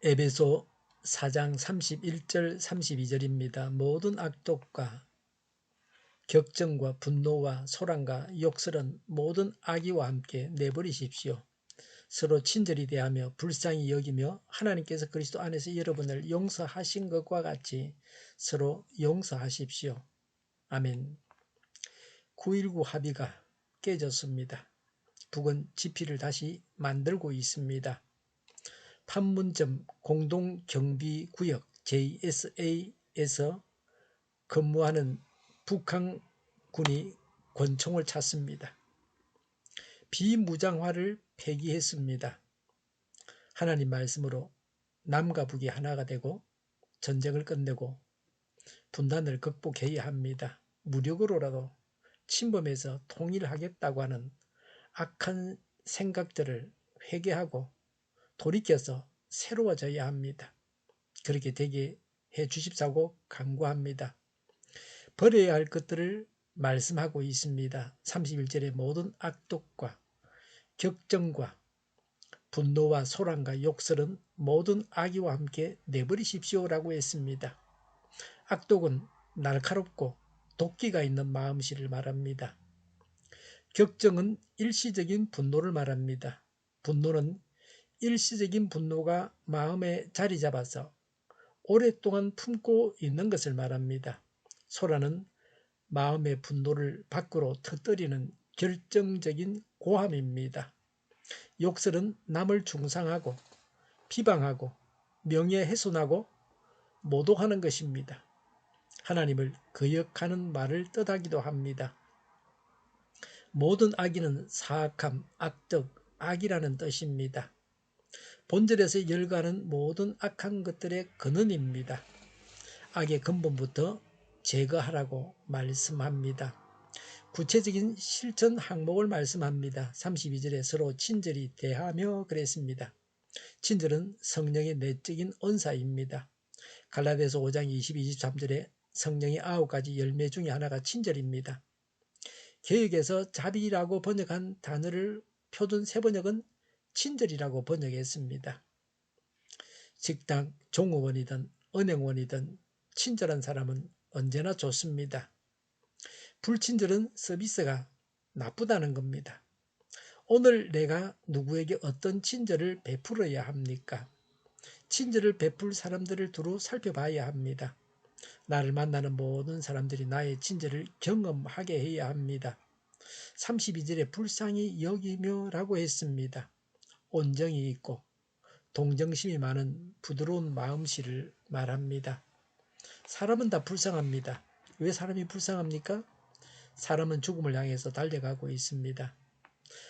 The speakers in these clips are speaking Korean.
에베소 4장 31절 32절입니다. 모든 악독과 격정과 분노와 소란과 욕설은 모든 악의와 함께 내버리십시오. 서로 친절히 대하며 불쌍히 여기며 하나님께서 그리스도 안에서 여러분을 용서하신 것과 같이 서로 용서하십시오. 아멘. 9.19 합의가 깨졌습니다. 북은 지피를 다시 만들고 있습니다. 판문점 공동경비구역 JSA에서 근무하는 북한군이 권총을 찼습니다. 비무장화를 폐기했습니다. 하나님 말씀으로 남과 북이 하나가 되고 전쟁을 끝내고 분단을 극복해야 합니다. 무력으로라도 침범해서 통일하겠다고 하는 악한 생각들을 회개하고 돌이켜서 새로워져야 합니다. 그렇게 되게 해 주십사고 간구합니다. 버려야 할 것들을 말씀하고 있습니다. 31절의 모든 악독과 격정과 분노와 소란과 욕설은 모든 악의와 함께 내버리십시오라고 했습니다. 악독은 날카롭고 도끼가 있는 마음씨를 말합니다. 격정은 일시적인 분노를 말합니다. 분노는 일시적인 분노가 마음에 자리 잡아서 오랫동안 품고 있는 것을 말합니다. 소라는 마음의 분노를 밖으로 터뜨리는 결정적인 고함입니다. 욕설은 남을 중상하고 비방하고 명예훼손하고 모독하는 것입니다. 하나님을 거역하는 말을 뜻하기도 합니다. 모든 악의는 사악함, 악덕, 악이라는 뜻입니다. 본질에서 열가는 모든 악한 것들의 근원입니다. 악의 근본부터 제거하라고 말씀합니다. 구체적인 실천 항목을 말씀합니다. 32절에 서로 친절히 대하며 그랬습니다. 친절은 성령의 내적인 언사입니다. 갈라디아서 5장 22, 23절에 성령의 아홉 가지 열매 중에 하나가 친절입니다. 개혁에서 자비라고 번역한 단어를 표준 세번역은 친절이라고 번역했습니다. 식당 종업원이든 은행원이든 친절한 사람은 언제나 좋습니다. 불친절은 서비스가 나쁘다는 겁니다. 오늘 내가 누구에게 어떤 친절을 베풀어야 합니까? 친절을 베풀 사람들을 두루 살펴봐야 합니다. 나를 만나는 모든 사람들이 나의 친절을 경험하게 해야 합니다. 32절에 불쌍히 여기며 라고 했습니다. 온정이 있고 동정심이 많은 부드러운 마음씨를 말합니다. 사람은 다 불쌍합니다. 왜 사람이 불쌍합니까? 사람은 죽음을 향해서 달려가고 있습니다.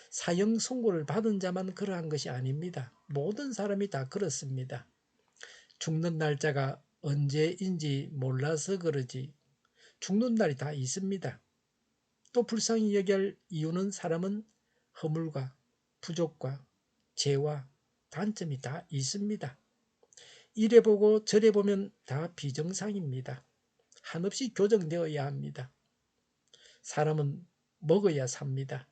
사형 선고를 받은 자만 그러한 것이 아닙니다. 모든 사람이 다 그렇습니다. 죽는 날짜가 언제인지 몰라서 그러지 죽는 날이 다 있습니다. 또 불쌍히 여길 이유는 사람은 허물과 부족과 죄와 단점이 다 있습니다. 이래 보고 저래 보면 다 비정상입니다. 한없이 교정되어야 합니다. 사람은 먹어야 삽니다.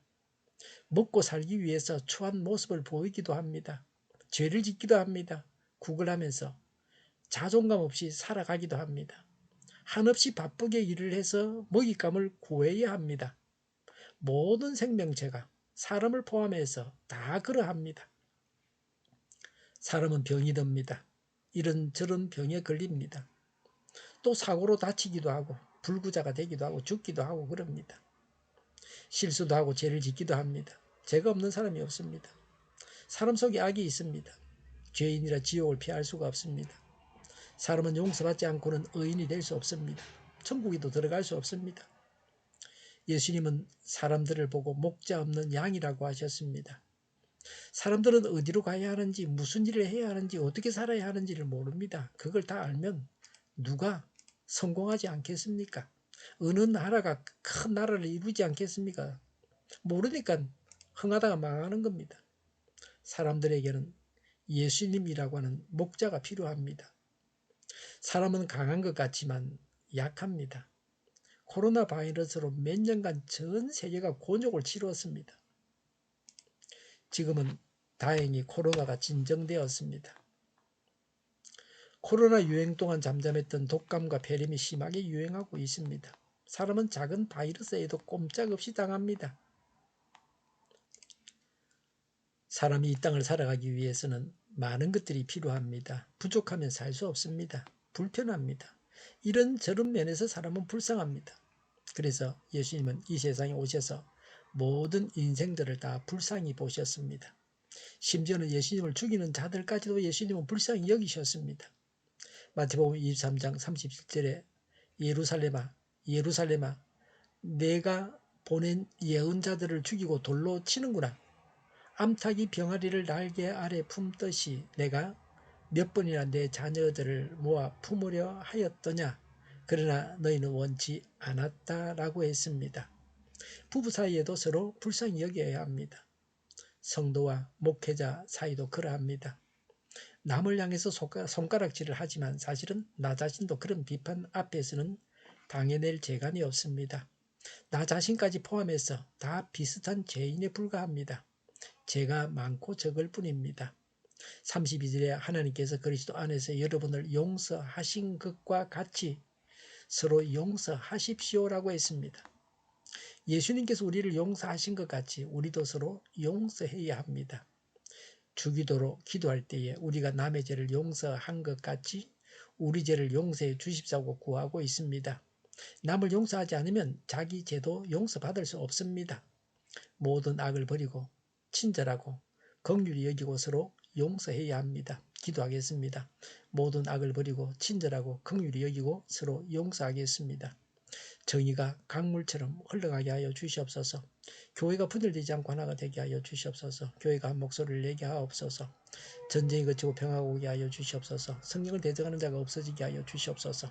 먹고 살기 위해서 추한 모습을 보이기도 합니다. 죄를 짓기도 합니다. 구걸하면서 자존감 없이 살아가기도 합니다. 한없이 바쁘게 일을 해서 먹잇감을 구해야 합니다. 모든 생명체가 사람을 포함해서 다 그러합니다. 사람은 병이 듭니다. 이런저런 병에 걸립니다. 또 사고로 다치기도 하고 불구자가 되기도 하고 죽기도 하고 그럽니다. 실수도 하고 죄를 짓기도 합니다. 죄가 없는 사람이 없습니다. 사람 속에 악이 있습니다. 죄인이라 지옥을 피할 수가 없습니다. 사람은 용서받지 않고는 의인이 될 수 없습니다. 천국에도 들어갈 수 없습니다. 예수님은 사람들을 보고 목자 없는 양이라고 하셨습니다. 사람들은 어디로 가야 하는지 무슨 일을 해야 하는지 어떻게 살아야 하는지를 모릅니다. 그걸 다 알면 누가 성공하지 않겠습니까? 어느 나라가 큰 나라를 이루지 않겠습니까? 모르니까 흥하다가 망하는 겁니다. 사람들에게는 예수님이라고 하는 목자가 필요합니다. 사람은 강한 것 같지만 약합니다. 코로나 바이러스로 몇 년간 전 세계가 곤욕을 치루었습니다. 지금은 다행히 코로나가 진정되었습니다. 코로나 유행 동안 잠잠했던 독감과 폐렴이 심하게 유행하고 있습니다. 사람은 작은 바이러스에도 꼼짝없이 당합니다. 사람이 이 땅을 살아가기 위해서는 많은 것들이 필요합니다. 부족하면 살 수 없습니다. 불편합니다. 이런 저런 면에서 사람은 불쌍합니다. 그래서 예수님은 이 세상에 오셔서 모든 인생들을 다 불쌍히 보셨습니다. 심지어는 예수님을 죽이는 자들까지도 예수님은 불쌍히 여기셨습니다. 마태복음 23장 37절에 예루살렘아 예루살렘아 내가 보낸 예언자들을 죽이고 돌로 치는구나. 암탉이 병아리를 날개 아래 품듯이 내가 몇 번이나 내 자녀들을 모아 품으려 하였더냐. 그러나 너희는 원치 않았다라고 했습니다. 부부 사이에도 서로 불쌍히 여겨야 합니다. 성도와 목회자 사이도 그러합니다. 남을 향해서 손가락질을 하지만 사실은 나 자신도 그런 비판 앞에서는 당해낼 재간이 없습니다. 나 자신까지 포함해서 다 비슷한 죄인에 불과합니다. 죄가 많고 적을 뿐입니다. 32절에 하나님께서 그리스도 안에서 여러분을 용서하신 것과 같이 서로 용서하십시오라고 했습니다. 예수님께서 우리를 용서하신 것 같이 우리도 서로 용서해야 합니다. 주기도로 기도할 때에 우리가 남의 죄를 용서한 것 같이 우리 죄를 용서해 주십사고 구하고 있습니다. 남을 용서하지 않으면 자기 죄도 용서받을 수 없습니다. 모든 악을 버리고 친절하고 긍휼히 여기고 서로 용서해야 합니다. 기도하겠습니다. 모든 악을 버리고 친절하고 긍휼히 여기고 서로 용서하겠습니다. 정의가 강물처럼 흘러가게 하여 주시옵소서. 교회가 분열되지 않고 하나가 되게 하여 주시옵소서. 교회가 한 목소리를 내게 하옵소서. 전쟁이 거치고 평화가 오게 하여 주시옵소서. 성령을 대적하는 자가 없어지게 하여 주시옵소서.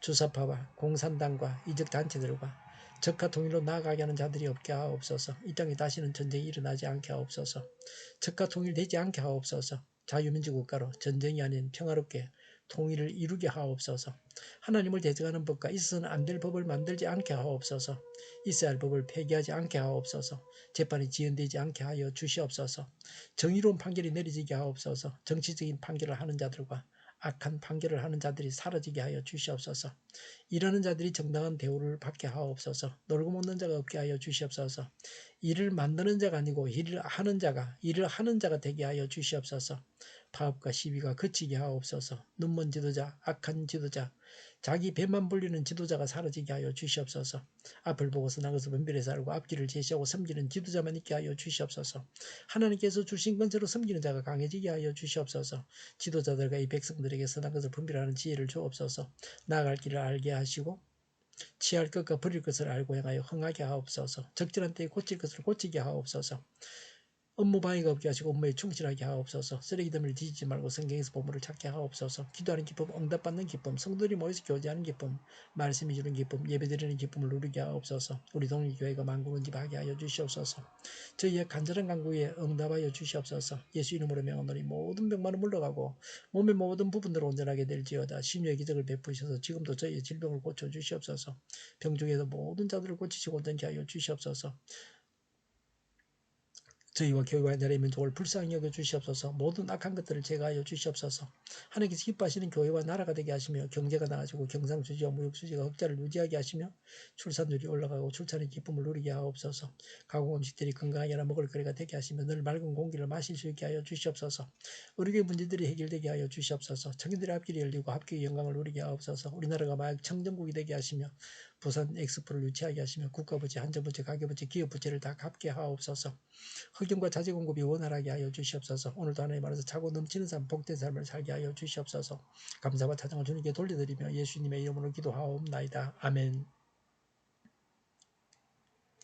주사파와 공산당과 이적 단체들과 적화 통일로 나아가게 하는 자들이 없게 하옵소서. 이 땅에 다시는 전쟁이 일어나지 않게 하옵소서. 적화 통일되지 않게 하옵소서. 자유민주 국가로 전쟁이 아닌 평화롭게 통일을 이루게 하옵소서. 하나님을 대적하는 법과 있어서는 안 될 법을 만들지 않게 하옵소서. 있어야 할 법을 폐기하지 않게 하옵소서. 재판이 지연되지 않게 하여 주시옵소서. 정의로운 판결이 내려지게 하옵소서. 정치적인 판결을 하는 자들과 악한 판결을 하는 자들이 사라지게 하여 주시옵소서. 일하는 자들이 정당한 대우를 받게 하옵소서. 놀고 먹는 자가 없게 하여 주시옵소서. 일을 만드는 자가 아니고 일을 하는 자가 일을 하는 자가 되게 하여 주시옵소서. 파업과 시위가 그치게 하옵소서. 눈먼 지도자, 악한 지도자, 자기 배만 불리는 지도자가 사라지게 하여 주시옵소서. 앞을 보고서 나가서 분별해 살고 앞길을 제시하고 섬기는 지도자만 있게 하여 주시옵소서. 하나님께서 주신 건세로 섬기는 자가 강해지게 하여 주시옵소서. 지도자들과 이 백성들에게 선한 것을 분별하는 지혜를 주옵소서. 나아갈 길을 알게 하시고 취할 것과 버릴 것을 알고 행하여 흥하게 하옵소서. 적절한 때에 고칠 것을 고치게 하옵소서. 업무 방해가 없게 하시고 업무에 충실하게 하옵소서. 쓰레기 더미를 뒤지지 말고 성경에서 보물을 찾게 하옵소서. 기도하는 기쁨, 응답받는 기쁨, 성도들이 모여서 교제하는 기쁨, 말씀이 주는 기쁨, 예배드리는 기쁨을 누리게 하옵소서. 우리 동일교회가 만국은 집하게 하여 주시옵소서. 저희의 간절한 간구에 응답하여 주시옵소서. 예수 이름으로 명하노니 모든 병만은 물러가고 몸의 모든 부분들 온전하게 될지어다. 신유의 기적을 베푸셔서 지금도 저희의 질병을 고쳐 주시옵소서. 병 중에서 모든 자들을 고치시고 온전케 하여 주시옵소서. 저희와 교회와 나라의 민족을 불쌍히 여겨 주시옵소서. 모든 악한 것들을 제거하여 주시옵소서. 하나님께서 기뻐하시는 교회와 나라가 되게 하시며 경제가 나아지고 경상수지와 무역수지가 흑자를 유지하게 하시며 출산율이 올라가고 출산의 기쁨을 누리게 하옵소서. 가공 음식들이 건강하게 하나 먹을 거리가 되게 하시며 늘 맑은 공기를 마실 수 있게 하여 주시옵소서. 의료의 문제들이 해결되게 하여 주시옵소서. 청년들의 앞길이 열리고 합교의 영광을 누리게 하옵소서. 우리나라가 마약 청정국이 되게 하시며 부산 엑스포를 유치하게 하시며 국가부채, 한전부채, 가계부채, 기업부채를 다 갚게 하옵소서. 흑연과 자재 공급이 원활하게 하여 주시옵소서. 오늘도 하나님 말해서 차고 넘치는 삶, 복된 삶을 살게 하여 주시옵소서. 감사와 찬양을 주님께 돌려드리며 예수님의 이름으로 기도하옵나이다. 아멘.